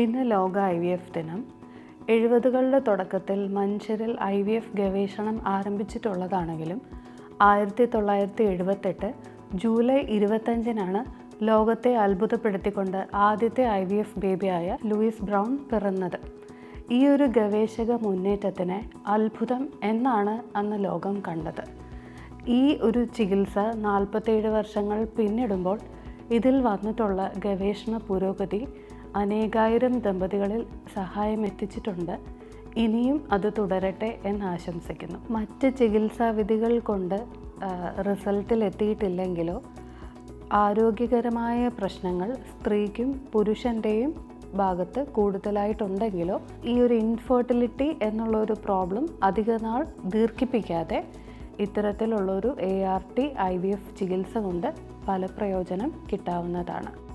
ഇന്ന് ലോക I V F ദിനം. എഴുപതുകളുടെ തുടക്കത്തിൽ മഞ്ചരിൽ ഐ വി എഫ് ഗവേഷണം ആരംഭിച്ചിട്ടുള്ളതാണെങ്കിലും ആയിരത്തി തൊള്ളായിരത്തി എഴുപത്തെട്ട് ജൂലൈ ഇരുപത്തഞ്ചിനാണ് ലോകത്തെ അത്ഭുതപ്പെടുത്തിക്കൊണ്ട് ആദ്യത്തെ ഐ വി എഫ് ബേബിയായ ലൂയിസ് ബ്രൗൺ പിറന്നത്. ഈ ഒരു ഗവേഷക മുന്നേറ്റത്തിനെ അത്ഭുതം എന്നാണ് അന്ന് ലോകം കണ്ടത്. ഈ ഒരു ചികിത്സ നാൽപ്പത്തേഴ് വർഷങ്ങൾ പിന്നിടുമ്പോൾ ഇതിൽ വന്നിട്ടുള്ള ഗവേഷണ പുരോഗതി അനേകായിരം ദമ്പതികളിൽ സഹായം എത്തിച്ചിട്ടുണ്ട്. ഇനിയും അത് തുടരട്ടെ എന്ന് ആശംസിക്കുന്നു. മറ്റ് ചികിത്സാവിധികൾ കൊണ്ട് റിസൾട്ടിൽ എത്തിയിട്ടില്ലെങ്കിലോ ആരോഗ്യകരമായ പ്രശ്നങ്ങൾ സ്ത്രീക്കും പുരുഷന്റെയും ഭാഗത്ത് കൂടുതലായിട്ടുണ്ടെങ്കിലോ ഈ ഒരു ഇൻഫെർട്ടിലിറ്റി എന്നുള്ള ഒരു പ്രോബ്ലം അധിക നാൾ ദീർഘിപ്പിക്കാതെ ഇത്തരത്തിലുള്ളൊരു A R T I V F ചികിത്സ കൊണ്ട് ഫലപ്രയോജനം കിട്ടാവുന്നതാണ്.